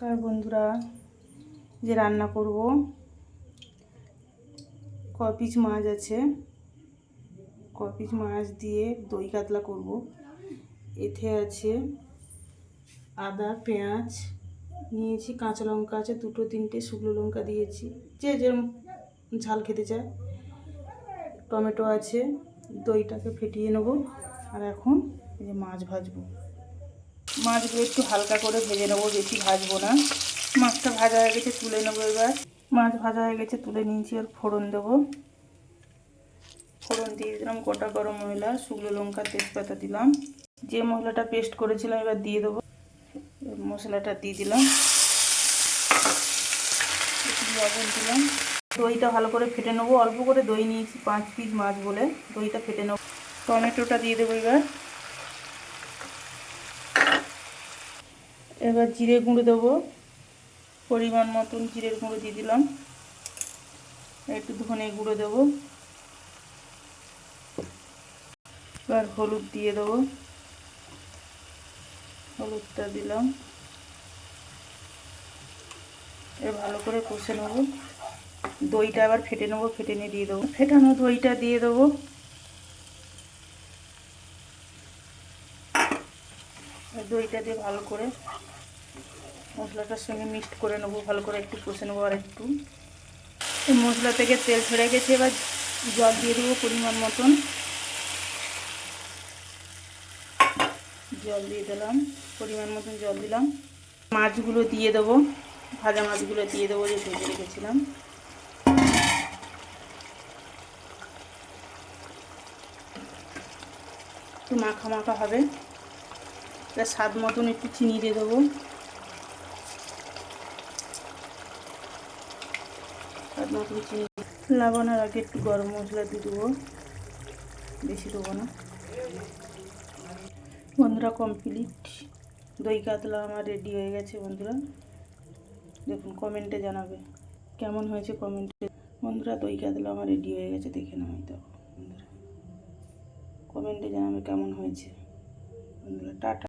নমস্কার বন্ধুরা, যে রান্না করব। ক পিস মাছ আছে। ক পিস মাছ দিয়ে দই কাতলা করব। এতে আছে আদা, পেঁয়াজ, নিয়েছি কাঁচা লঙ্কা আছে, দুটো, তিনটে শুকনো লঙ্কা দিয়েছি। যে যেরকম ঝাল খেতে চায়। টমেটো আছে, দইটাকে ফেটিয়ে নেব। আর এখন এই যে মাছ ভাজবো। মাছগুলো একটু হালকা করে ভেজে নেব, বেশি ভাজবো না। মাছটা ভাজা হয়ে গেছে, তুলে নেব এবার। মাছ ভাজা হয়ে গেছে, তুলে নিয়েছি আর ফোড়ন দেবো। ফোড়ন দিয়ে দিলাম গোটা গরম মশলা শুকনো লঙ্কা, তেজপাতা দিলাম। যে মশলাটা পেস্ট করেছিলাম এবার দিয়ে দেবো। মশলাটা দিয়ে দিলাম। লবণ দিলাম। দইটা ভালো করে ফেটে নেব। অল্প করে দই নিয়েছি, পাঁচ পিস মাছ বলে। দইটা ফেটে নেব। টমেটোটা দিয়ে দেবো এবার। এবার জিরে গুঁড়ো দেবো। পরিমাণ মতন জিরের গুঁড়ো দিয়ে দিলাম। একটু ধনে গুঁড়ো দেবো। এবার হলুদ দিয়ে দেবো। হলুদটা দিলাম। এবার ভালো করে কষে নেব। দইটা আবার ফেটে নেব, ফেটে নিয়ে দিয়ে দেবো। ফেটানো দইটা দিয়ে দেবো। দইটা দিয়ে ভালো করে মশলাটার সঙ্গে মিক্সড করে নেব, ভালো করে একটু কষে নেব আর একটু। মশলা থেকে তেল ছেড়ে গেছে, এবার জল দিয়ে দেবো পরিমাণ মতন। জল দিয়ে দিলাম, পরিমাণ মতন জল দিলাম। মাছগুলো দিয়ে দেবো, ভাজা মাছগুলো দিয়ে দেবো, যে ভেজে রেখেছিলাম। একটু মাখা মাখা হবে। এবার স্বাদ মতন একটু চিনি দিয়ে দেবো। স্বাদ মতন চিনি। লাগানোর আগে একটু গরম মশলা দিয়ে দেবো। বেশি দেবো না। বন্ধুরা কমপ্লিট দই কাতলা আমার রেডি হয়ে গেছে বন্ধুরা। দেখুন কমেন্টে জানাবে কেমন হয়েছে কমেন্টে বন্ধুরা, দই কাতলা আমার রেডি হয়ে গেছে, দেখে নাও দেখো বন্ধুরা। কমেন্টে জানাবে কেমন হয়েছে। বন্ধুরা, টাটা।